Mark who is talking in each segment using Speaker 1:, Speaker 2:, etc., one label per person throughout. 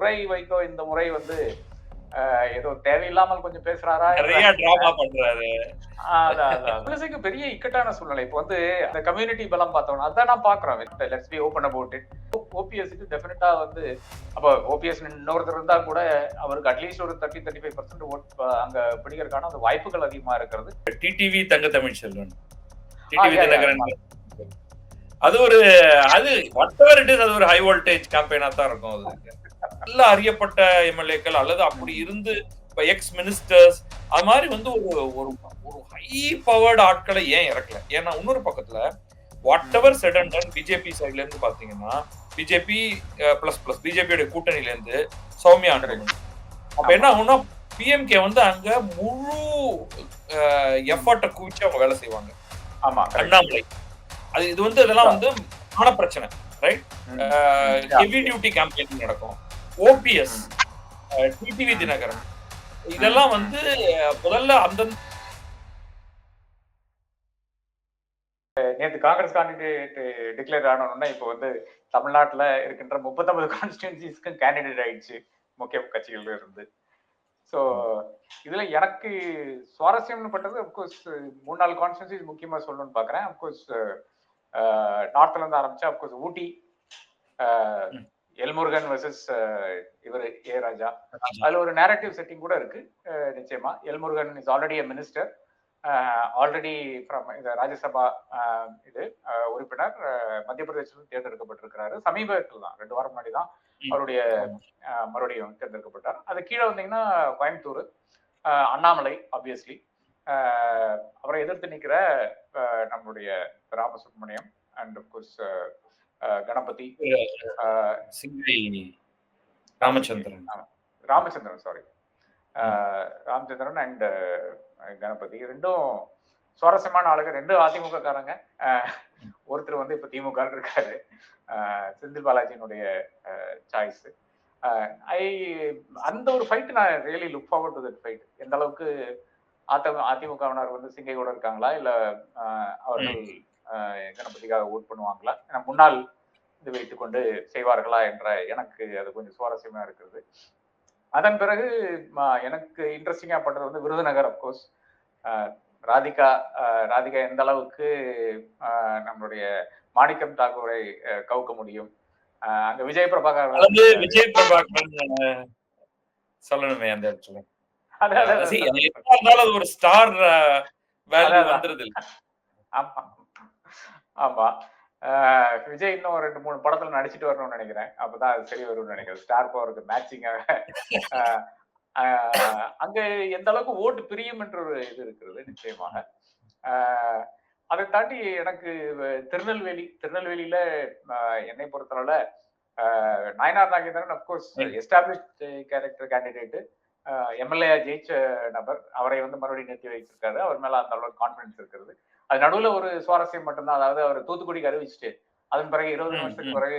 Speaker 1: துரை வைகோ இந்த முறை வந்து ஏதோ தேவையில்லாமல் கொஞ்சம் பேசுறாரா. தமிழிசைக்கு பெரிய இக்கட்டான சூழ்நிலை. இப்போ வந்து அந்த கம்யூனிட்டி பலம் பார்த்தோம்னா அதான் நான் பாக்குறோம் let's be open about it ஓபிஎஸ்க்கு டெஃபினட்டா வந்து அப்போ ஓபிஎஸ் இன்னொருத்தர் இருந்தா கூட அவருக்கு அட்லீஸ்ட் ஒரு thirty thirty five percent vote அங்க பிடிக்கிறதுக்கான அந்த வாய்ப்புகள் அதிகமா இருக்கிறது.
Speaker 2: டிடிவி தங்க தமிழ் செல்வன். அது ஒரு அது is அது ஒரு ஹை வோல்டேஜ் கேம்பெயினா தான் இருக்கும். அது நல்ல அறியப்பட்ட எம்எல்ஏக்கள் அல்லது அப்படி இருந்து இப்ப எக்ஸ் மினிஸ்டர்ஸ் அது மாதிரி வந்து ஒரு ஒரு ஒரு ஹை பவர்டு ஆட்களை ஏன் இறக்கல? ஏன்னா இன்னொரு பக்கத்துல whatever said and done BJP சைட்ல இருந்து பாத்தீங்கன்னா பிஜேபி பிளஸ் பிளஸ் பிஜேபியோட கூட்டணியில இருந்து சௌமியா அண்டர்மன் அப்ப என்ன ஆகும்னா பிஎம்கே வந்து அங்க முழு எஃபர்ட்டை குவிச்சு அவங்க வேலை செய்வாங்க.
Speaker 1: ஆமா.
Speaker 2: அண்ணாமலை. அது இது வந்து இதெல்லாம் வந்து மான பிரச்சனை
Speaker 1: ம்.
Speaker 2: ஹெவி டியூட்டி கேம்பெயின் நடக்கும். OPS TTV Dinakaran. இதெல்லாம் வந்து முதல்ல அந்த
Speaker 1: நேத்து காங்கிரஸ் கேண்டிடேட் டிக்ளேர் ஆனோம்னா இப்போ வந்து தமிழ்நாட்டுல இருக்கின்ற முப்பத்தொன்பது கான்ஸ்டியூன்சிஸ்க்கும் கேண்டிடேட் ஆயிடுச்சு முக்கிய கட்சிகள்ல இருந்து. ஸோ இதுல எனக்கு சுவாரஸ்யம்னு பட்டது அப்கோர்ஸ் மூணு நாலு கான்ஸ்டியூன்சிஸ் முக்கியமா சொல்லணும்னு பாக்குறேன். அப்கோர்ஸ் நார்த்ல இருந்து ஆரம்பிச்சா அப்கோர்ஸ் ஊட்டி. எல்முருகன் வர்சஸ் இவர் ஏ ராஜா. அதுல ஒரு நேரட்டிவ் செட்டிங் கூட இருக்கு. நிச்சயமா. L Murugan is already a minister already from இந்த ராஜ்யசபா இது உறுப்பினர் மத்திய பிரதேசத்தில் தேர்ந்தெடுக்கப்பட்டிருக்கிறாரு. சமீபத்தில் தான் ரெண்டு வாரம் முன்னாடி தான். அவருடைய மறுபடியும் தேர்ந்தெடுக்கப்பட்டார். அது கீழே வந்தீங்கன்னா கோயம்புத்தூர் அண்ணாமலை ஆப்வியஸ்லி அவரை எதிர்த்து நிற்கிற நம்மளுடைய Ramasubramaniam and of course Ganapathi
Speaker 2: Ramachandran.
Speaker 1: Ramachandran sorry Ramachandran and Ganapathi ரெண்டும் சுவாரஸ்யமான ஆளுங்க. ரெண்டும் அதிமுக காரங்க ஒருத்தர் வந்து இப்ப திமுக இருக்காரு. செந்தில் பாலாஜியினுடைய சாய்ஸ் ஐ அந்த ஒரு ஃபைட் நான் really look forward to that fight எந்த அளவுக்கு அதிமுக அதிமுகவினர் வந்து சிங்கை கூட இருக்காங்களா? இல்ல அவர்கள் கணபதிக்காக ஓட் பண்ணுவாங்களா? ஏன்னா முன்னாள் இது வைத்துக்கொண்டு செய்வார்களா என்ற எனக்கு அது கொஞ்சம் சுவாரஸ்யமா இருக்கிறது. அதன் பிறகு எனக்கு இன்ட்ரெஸ்டிங்கா பட்டது வந்து விருதுநகர் அப்கோர்ஸ் ராதிகா ராதிகா எந்த அளவுக்கு நம்மளுடைய மாணிக்கம் தாக்கூரை கவுக்க முடியும்? அங்க விஜய் பிரபாகர்
Speaker 2: விஜய் பிரபாகரன் அஹ், சொல்லணுமே அந்த இடத்துல. ஒரு ஸ்டார்
Speaker 1: அதான்.
Speaker 2: வந்துருது
Speaker 1: ஆமா. ஆமா. அஹ், விஜய் இன்னும் ஒரு ரெண்டு மூணு படத்துல நடிச்சிட்டு வரணும்னு நினைக்கிறேன். அப்பதான் அது சரி வரும்னு நினைக்கிறேன். ஸ்டார் பவருக்கு மேட்சிங்காக அங்க எந்த அளவுக்கு ஓட்டு பிரியும் என்ற ஒரு இது இருக்கிறது நிச்சயமாக. அதை தாண்டி எனக்கு திருநெல்வேலி திருநெல்வேலியில என்னை பொறுத்தளவுல Nainar Nagendran of course. Established character candidate MLA ஜெயிச்ச நபர். அவரை வந்து மறுபடியும் நிறுத்தி வைச்சிருக்காரு அவர் மேல அந்த அளவுக்கு கான்பிடன்ஸ் இருக்கிறது. அது நடுவுல ஒரு சுவாரஸ்யம் மட்டும்தான். அதாவது அவர் தூத்துக்குடிக்கு அறிவிச்சுட்டு அதன் பிறகு இருபது நிமிஷத்துக்கு. பிறகு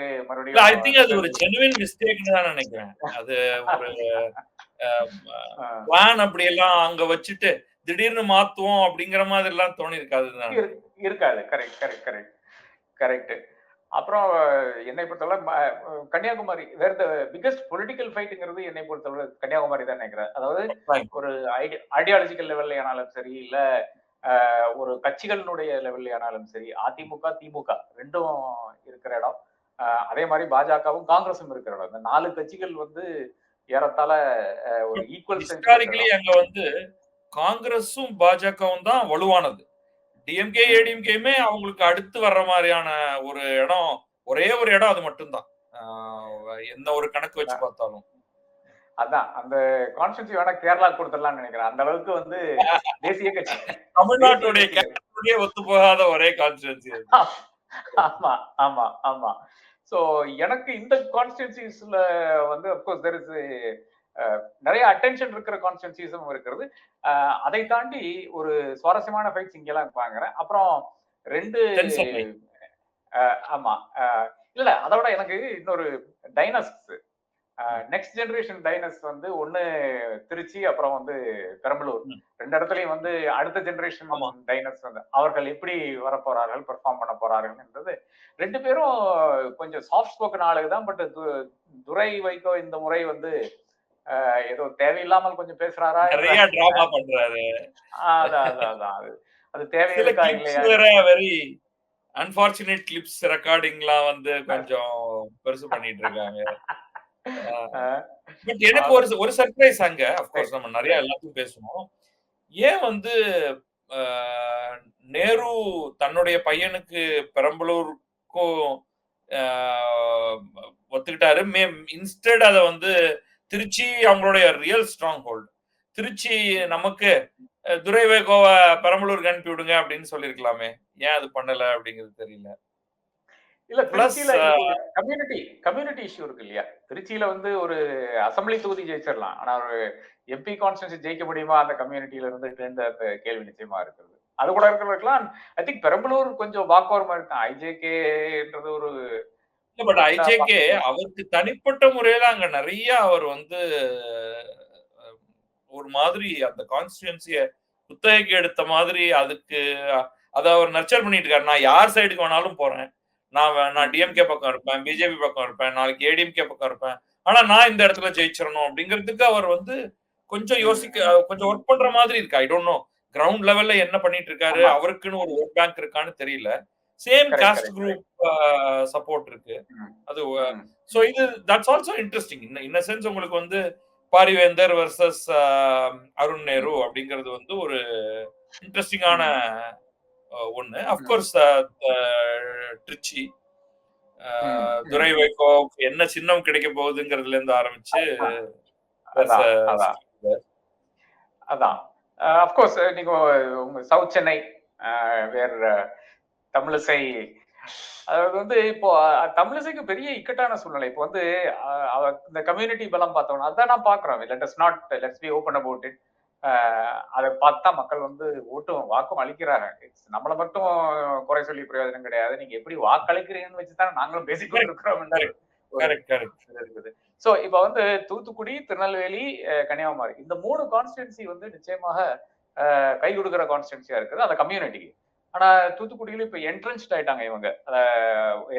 Speaker 2: இல்ல ஐ திங்க் அது ஒரு
Speaker 1: மறுபடியும்
Speaker 2: ஜெனுவின் மிஸ்டேக்னு தான் நினைக்கிறேன். அது ஒரு பிளான் அப்படி எல்லாம் அங்க வச்சுட்டு திடீர்னு மாத்துவோம் அப்படிங்கிற மாதிரி எல்லாம் தோணி இருக்காதுதான்
Speaker 1: இரு- இருக்காது. கரெக்ட் கரெக்ட் கரெக்ட் கரெக்ட் அப்புறம் என்னை பொறுத்தவரை ம- கன்னியாகுமரி வேற த பிகஸ்ட் பொலிட்டிக்கல் ஃபைட்டுங்கிறது என்னை பொறுத்தவரை கன்னியாகுமரி தான் நினைக்கிறேன். அதாவது. ஒரு ஐடியாலஜிக்கல் லெவல்ல ஆனாலும் சரி இல்ல ஒரு கட்சிகளினுடைய லெவல்ல ஆனாலும் சரி அதிமுக திமுக ரெண்டும் இருக்கிற இடம். அதே மாதிரி பாஜகவும் காங்கிரஸும் இருக்கிற இடம். இந்த நாலு கட்சிகள் வந்து ஏறத்தாழ ஒரு ஈக்குவல்
Speaker 2: ஹிஸ்டாரிக்கலி அங்க வந்து காங்கிரஸும் பாஜகவும் தான் வலுவானது. டிஎம்கே ஏடிஎம்கேமே அவங்களுக்கு அடுத்து வர்ற மாதிரியான ஒரு இடம் ஒரே ஒரு இடம் அது மட்டும்தான். ஆஹ் எந்த ஒரு கணக்கு வச்சு பார்த்தாலும்.
Speaker 1: அதான் அந்த கான்ஸ்டியூன்சி வேணா கேரளா கொடுத்துடலாம்னு நினைக்கிறேன். அந்த அளவுக்கு வந்து தேசிய கட்சி.
Speaker 2: தமிழ்நாட்டுடைய ஒத்து போகாத ஒரே கான்ஸ்டியூன்சி
Speaker 1: ஆமா ஆமா ஆமா. சோ எனக்கு இந்த கான்ஸ்டியூன்சிஸ்ல வந்து அப்கோர்ஸ் தெர் இஸ் நிறைய அட்டென்ஷன் இருக்கிற கான்ஸ்டியூன்சிஸும் இருக்கிறது. அதை தாண்டி ஒரு சுவாரஸ்யமான ஃபைட்ஸ் இங்கெல்லாம் பாக்குறேன் அப்புறம் ரெண்டு ஆமா இல்ல அதோட எனக்கு இன்னொரு டைனஸ் நெக்ஸ்ட் ஜெனரேஷன் டைனஸ் வந்து ஒண்ணு திருச்சி அப்புறம் வந்து பெரம்பலூர். ரெண்டு இடத்துலயும் வந்து அடுத்த ஜெனரேஷன். டைனஸ் வந்து அவர்கள் எப்படி வர போறார்கள் பெர்ஃபார்ம் பண்ண போறார்கள் என்றது ரெண்டு பேரும் கொஞ்சம் சாஃப்ட் ஸ்போக்கன் ஆளுங்க தான் பட் துரை வைகோ இந்த முறை வந்து ஏதோ தேவையில்லாமல் கொஞ்சம் பேசுறாரா
Speaker 2: நிறைய டிராமா பண்றாரு.
Speaker 1: அதான் அதான் அதான் அது
Speaker 2: கிளிப்ஸ்
Speaker 1: இல்லையா?
Speaker 2: வெரி அன்பார்ச்சுனேட் கிளிப்ஸ் ரெக்கார்டிங்லாம் வந்து கொஞ்சம் பெருசு பண்ணிட்டு இருக்காங்க. பட் எனக்கு ஒரு ஒரு சர்ப்ரைஸ் அங்க. அப்கோர்ஸ் நம்ம நிறைய எல்லாத்தையும் பேசணும் ஏன் வந்து நேரு தன்னுடைய பையனுக்கு பெரம்பலூருக்கும் ஒத்துக்கிட்டாரு. மே இன்ஸ்டெட் அதை வந்து திருச்சி அவங்களுடைய ரியல் ஸ்ட்ராங் ஹோல்டு திருச்சி நமக்கு அஹ், துரை வைகோவை பெரம்பலூருக்கு அனுப்பி விடுங்க அப்படின்னு சொல்லியிருக்கலாமே. ஏன் அது பண்ணல அப்படிங்கிறது தெரியல.
Speaker 1: இல்ல திருச்சியில கம்யூனிட்டி கம்யூனிட்டி இஷ்யூ இருக்கு இல்லையா? திருச்சியில வந்து ஒரு அசம்பிளி தொகுதி ஜெயிச்சிடலாம் ஆனா ஒரு எம்பி கான்ஸ்டன்சி ஜெயிக்க முடியுமா? அந்த கம்யூனிட்டியில இருந்து அந்த கேள்வி நிச்சயமா இருக்கிறது. அது கூட இருக்கிறதுக்கெல்லாம் ஐ திங்க் பெரம்பலூர் கொஞ்சம் வாக்கோரமா இருக்கும் ஐஜேகேன்றது ஒரு
Speaker 2: பட் ஐஜேகே அவருக்கு தனிப்பட்ட முறையில அங்க நிறைய அவர் வந்து ஒரு மாதிரி அந்த கான்ஸ்டியூன்சிய குத்தகைக்கு எடுத்த மாதிரி அதுக்கு அதை அவர் நர்ச்சர் பண்ணிட்டு இருக்காரு. நான் யார் சைடுக்கு வேணாலும் போறேன். நான் நான் டிஎம்கே பக்கம் இருப்பேன் பிஜேபி பக்கம் இருப்பேன் நாளைக்கு ஏடிஎம்கே பக்கம் இருப்பேன். ஆனா நான் இந்த இடத்துல ஜெயிச்சிடணும் அப்படிங்கிறதுக்கு அவர் வந்து கொஞ்சம் யோசிக்க கொஞ்சம் ஒர்க் பண்ற மாதிரி இருக்கு. ஐ டோன்ட் நோ கிரவுண்ட் லெவல்ல என்ன பண்ணிட்டு இருக்காரு. அவருக்குன்னு ஒரு ஓட் பேங்க் இருக்கான்னு தெரியல. சேம் காஸ்ட் குரூப் சப்போர்ட் இருக்கு. அது. சோ இது தட்ஸ் ஆல்சோ இன்ட்ரெஸ்டிங் இன்ன சென்ஸ் உங்களுக்கு வந்து பாரிவேந்தர் வர்சஸ் அருண் நேரு அப்படிங்கிறது வந்து ஒரு இன்ட்ரெஸ்டிங்கான ஒண்ணு. அப்கோர்ஸ் ட்ரிச்சி. துரை வைகோ என்ன சின்னம் கிடைக்க போகுதுங்கிறதுல இருந்து ஆரம்பிச்சு
Speaker 1: அதான், அப்கோர்ஸ் நீங்க உங்க சவுத் சென்னை வேர் தமிழிசை அதாவது வந்து இப்போ தமிழிசைக்கு பெரிய இக்கட்டான சூழ்நிலை. இப்போ வந்து இந்த கம்யூனிட்டி பலம் பார்த்தோம்னா அதான் நான் பாக்குறோம் let is not let's be open about it அதை பார்த்தா மக்கள் வந்து ஓட்டும் வாக்கும் அளிக்கிறாங்க. நம்மளை மட்டும் குறை சொல்லி பிரயோஜனம் கிடையாது. நீங்க எப்படி வாக்களிக்கிறீங்கன்னு வச்சு தான் நாங்களும் பேசிக்கிட்டு இருக்கிறோம். இருக்குது. ஸோ இப்போ வந்து தூத்துக்குடி திருநெல்வேலி கன்னியாகுமரி இந்த மூணு கான்ஸ்டிடுன்சி வந்து நிச்சயமாக கை கொடுக்குற கான்ஸ்டிடுன்சியா இருக்குது. அந்த கம்யூனிட்டிக்கு ஆனா தூத்துக்குடியில இப்போ என்ட்ரன்ஸ்ட் ஆயிட்டாங்க இவங்க.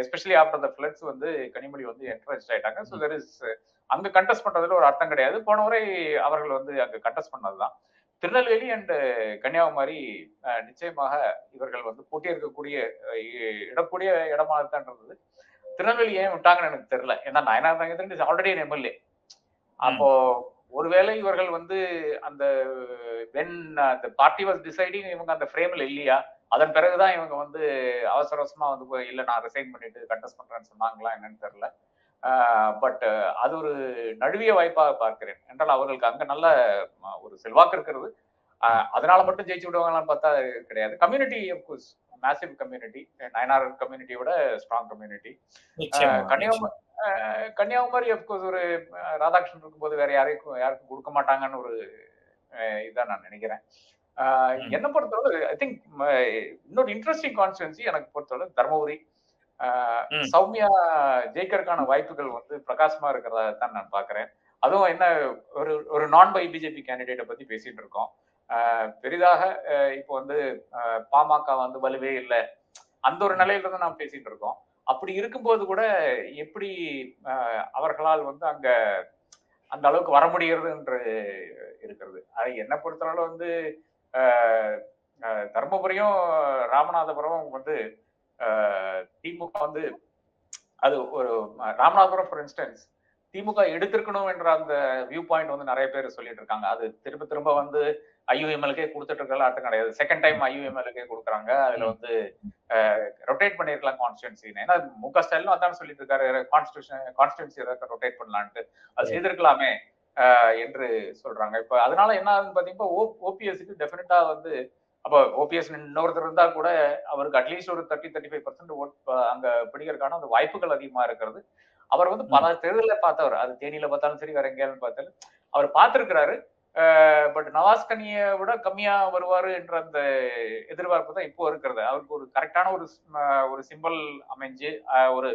Speaker 1: எஸ்பெஷலி ஆஃப்டர் த ஃபிளட்ஸ் வந்து கனிமொழி வந்து என்ட்ரன்ஸ்ட் ஆயிட்டாங்க. ஸோ தெர் இஸ் அங்க கண்டெஸ்ட் பண்றதுல ஒரு அர்த்தம் கிடையாது. போன முறை அவர்கள் வந்து அங்க கண்டெஸ்ட் பண்ணதுதான். திருநெல்வேலி அண்ட் கன்னியாகுமரி நிச்சயமாக இவர்கள் வந்து போட்டியிருக்கக்கூடிய அஹ், இ- இடக்கூடிய இடமா தான் இருந்தது. திருநெல்வேலி ஏன் விட்டாங்கன்னு எனக்கு தெரியல. ஏன்னா நயனார் தங்கத்தின் இஸ் ஆல்ரெடி எம்எல்ஏ அப்போ ஒருவேளை இவர்கள் வந்து அந்த வென் அந்த பார்ட்டி வாஸ் டிசைடிங் இவங்க அந்த ஃப்ரேம்ல இல்லையா? அதன் பிறகுதான் இவங்க வந்து அவசர அவசரமா வந்து போய், இல்ல நான் ரிசைன் பண்ணிட்டு கண்டெஸ்ட் பண்றேன்னு சொன்னாங்களா என்னன்னு தெரியல. பட் அது ஒரு நழுவிய வாய்ப்பாக பார்க்கிறேன். என்றால் அவர்களுக்கு அங்க நல்ல ஒரு செல்வாக்கு இருக்கிறது. அதனால மட்டும் ஜெயிச்சு விடுவாங்களான்னு பார்த்தா கிடையாது. Community course massive community Nainar கம்யூனிட்டியோட strong community Kanniyakumari Kanniyakumari of course ஒரு ராதாகிருஷ்ணன் இருக்கும்போது வேற யாரையும் யாருக்கும் கொடுக்க மாட்டாங்கன்னு ஒரு இதான் நான் நினைக்கிறேன். என்னை பொறுத்தவரை ஐ திங்க் இன்னொரு இன்ட்ரெஸ்டிங் கான்ஸ்டுவன்சி எனக்கு பொறுத்தவரை தர்மபுரி. சௌமியா ஜெயிக்கிறதுக்கான வாய்ப்புகள் வந்து பிரகாசமா இருக்கிறதா தான் நான் பாக்குறேன் அதுவும் என்ன ஒரு ஒரு நான் பை பிஜேபி கேண்டிடேட்டை பத்தி பேசிட்டு இருக்கோம். பெரிதாக இப்போ வந்து பாமக வந்து வலுவே இல்லை. அந்த ஒரு நிலையில இருந்து நாம் பேசிட்டு இருக்கோம். அப்படி இருக்கும்போது கூட எப்படி அவர்களால் வந்து அங்க அந்த அளவுக்கு வர முடிகிறது என்று இருக்கிறது. அது என்ன பொறுத்தளவு வந்து தர்மபுரியும் ராமநாதபுரம் வந்து திமுக வந்து அது ஒரு ராமநாதபுரம் ஃபார் இன்ஸ்டன்ஸ் திமுக எடுத்திருக்கணும் என்ற அந்த வியூ பாயிண்ட் வந்து நிறைய பேர் சொல்லிட்டு இருக்காங்க. அது திரும்ப திரும்ப வந்து ஐயுஎம்எல்கே கொடுத்துட்டு இருக்கலாம் கிடையாது. செகண்ட் டைம் ஐயுஎம்எல்கே கொடுக்குறாங்க. அதுல வந்து ரொட்டேட் பண்ணிருக்கலாம் கான்ஸ்டியூன்சின்னு ஏன்னா மு க ஸ்டாலினும் அதான் சொல்லிட்டு இருக்காரு. கான்ஸ்டியூஷன் கான்ஸ்டியூன்சி ஏதாவது ரொட்டேட் பண்ணலான்ட்டு. அது செய்திருக்கலாமே. என்று சொல்றாங்க. இப்ப அதனால என்ன ஆகுதுன்னு பாத்தீங்கன்னா ஓபிஎஸ்க்கு டெஃபினட்டா வந்து அப்போ ஓபிஎஸ் இன்னொருத்தர் இருந்தா கூட அவருக்கு அட்லீஸ்ட் ஒரு thirty thirty five percent vote அங்க பிடிக்கிறதுக்கான அந்த வாய்ப்புகள் அதிகமா இருக்கிறது. அவர் வந்து பல தேர்தலில் பார்த்தவர். அது தேனியில பார்த்தாலும் சரி வேற எங்கேயாலும் பார்த்தாலும். அவர் பார்த்திருக்கிறாரு. பட் நவாஸ் கனியை விட கம்மியா வருவாரு என்ற அந்த எதிர்பார்ப்பு தான் இப்போ இருக்கிறது. அவருக்கு ஒரு கரெக்டான ஒரு ஒரு சிம்பல் அமைஞ்சு ஒரு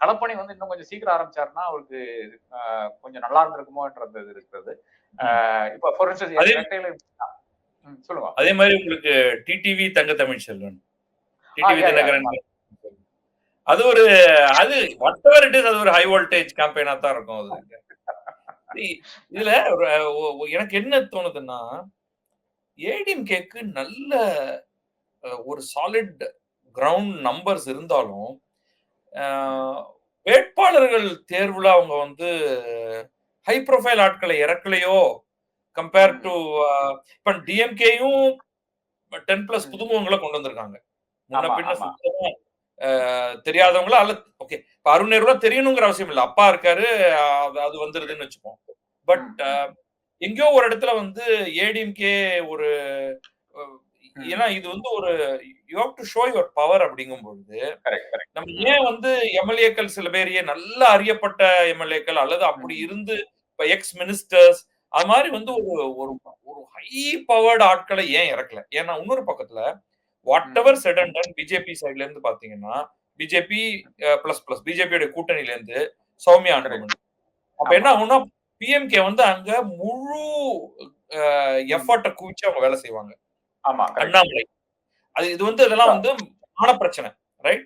Speaker 1: களப்பணி வந்து இன்னும் கொஞ்சம் சீக்கிரம் ஆரம்பிச்சாருன்னா அவருக்கு கொஞ்சம் நல்லா இருந்திருக்குமோ என்ற அந்த இது இருக்கிறது இப்போ ஃபார் இன்ஸ்டன்ஸ் சொல்லுங்க.
Speaker 2: அதே மாதிரி உங்களுக்கு டிடிவி தங்க தமிழ் செல்வன். டிடிவி. தினகரன் அது ஒரு அது whatever it is அது ஒரு ஹை வோல்டேஜ் கேம்பெயினா தான் இருக்கும். அது. இதுல எனக்கு என்ன தோணுதுன்னா ஏடிஎம்கேக்கு நல்ல ஒரு சாலிட் கிரவுண்ட் நம்பர்ஸ் இருந்தாலும் வேட்பாளர்கள் தேர்வுல அவங்க வந்து ஹை ப்ரொஃபைல் ஆட்களை இறக்கலையோ கம்பேர் டு இப்ப டிஎம்கேயும் டென் பிளஸ் புதுமுகங்களை கொண்டு வந்திருக்காங்க. தெரியாதவங்களா? அல்ல ஓகே. இப்ப அருண் நேருலா தெரியணுங்கிற அவசியம் இல்ல. அப்பா இருக்காரு அது வந்துருதுன்னு வச்சுப்போம். பட் எங்கேயோ ஒரு இடத்துல வந்து ஏடிஎம்கே ஒரு. ஏன்னா இது வந்து ஒரு you have to show your power அப்படிங்கும் பொழுது
Speaker 1: கரெக்ட் கரெக்ட்
Speaker 2: நம்ம ஏன் வந்து எம்எல்ஏக்கள் சில பேர் ஏன் நல்லா அறியப்பட்ட எம்எல்ஏக்கள் அல்லது அப்படி. இருந்து இப்ப எக்ஸ் மினிஸ்டர்ஸ் அது மாதிரி வந்து ஒரு ஒரு ஒரு ஹை பவர்டு ஆட்களை ஏன் இறக்கல? ஏன்னா இன்னொரு பக்கத்துல whatever said and done BJP சைட்ல இருந்து பாத்தீங்கன்னா பிஜேபி பிளஸ் பிளஸ் பிஜேபியோட கூட்டணியில இருந்து சௌமியா அனுபவம் அப்ப என்ன ஆகும்னா பிஎம்கே வந்து அங்க முழு எஃபர்ட்டை குவிச்சு அவங்க வேலை செய்வாங்க.
Speaker 1: ஆமா.
Speaker 2: அண்ணாமலை. அது இது வந்து இதெல்லாம் வந்து மான பிரச்சனை ரைட்.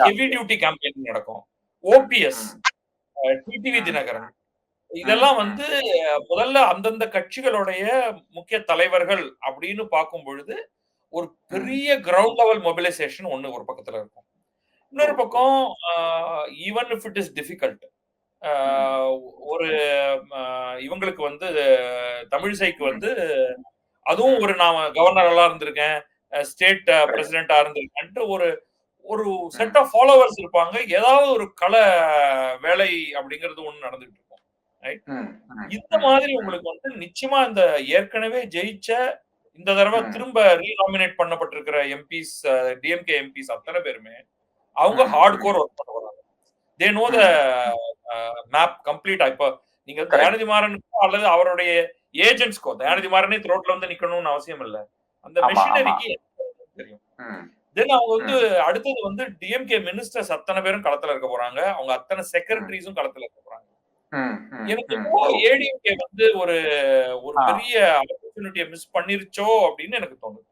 Speaker 2: ஹெவி டியூட்டி கேம்பெயின் நடக்கும். ஓபிஎஸ். டிடிவி. தினகரன். இதெல்லாம். வந்து முதல்ல அந்தந்த கட்சிகளுடைய முக்கிய தலைவர்கள் அப்படின்னு பார்க்கும் பொழுது ஒரு பெரிய கிரவுண்ட் லெவல் மொபிலைசேஷன் ஒண்ணு ஒரு பக்கத்துல இருக்கும். இன்னொரு பக்கம் even if it is difficult ஒரு இவங்களுக்கு வந்து தமிழிசைக்கு வந்து அதுவும் ஒரு நான் கவர்னரெல்லாம் இருந்திருக்கேன் ஸ்டேட் பிரசிடென்டா இருந்திருக்கேன்ட்டு ஒரு ஒரு செட் ஆஃப் ஃபாலோவர்ஸ் இருப்பாங்க. ஏதாவது ஒரு கலை வேலை அப்படிங்கிறது ஒண்ணு நடந்துட்டு இருக்கும்.
Speaker 1: ம்.
Speaker 2: இந்த மாதிரி உங்களுக்கு வந்து நிச்சயமா இந்த ஏற்கனவே ஜெயிச்ச இந்த தடவை. திரும்ப ரீநாமினேட் பண்ணப்பட்டிருக்கிற எம்பிஸ் டிஎம்கே எம்பிஸ் அத்தனை பேருமே அவங்க. ஹார்ட் கோர் ஒர்க் பண்ண வராங்க தே நோ த மேப் கம்ப்ளீட்டா இப்போ நீங்க. தயாநிதி மாறனுக்கோ அல்லது அவருடைய ஏஜென்ட்ஸ்க்கோ தயாநிதி மாறனே த்ரோட்ல வந்து நிக்கணும்னு அவசியம் இல்ல அந்த மிஷினரிக்கு தெரியும். தென் அவங்க வந்து அடுத்தது வந்து டிஎம்கே மினிஸ்டர்ஸ் அத்தனை பேரும் களத்துல இருக்க போறாங்க அவங்க அத்தனை செக்ரட்டரிஸும் களத்துல இருக்க போறாங்க. எனக்கு ஏடிஎம்கே வந்து ஒரு ஒரு. பெரிய ஆப்பர்ச்சுனிட்டியை மிஸ் பண்ணிருச்சோ அப்படின்னு எனக்கு தோணுது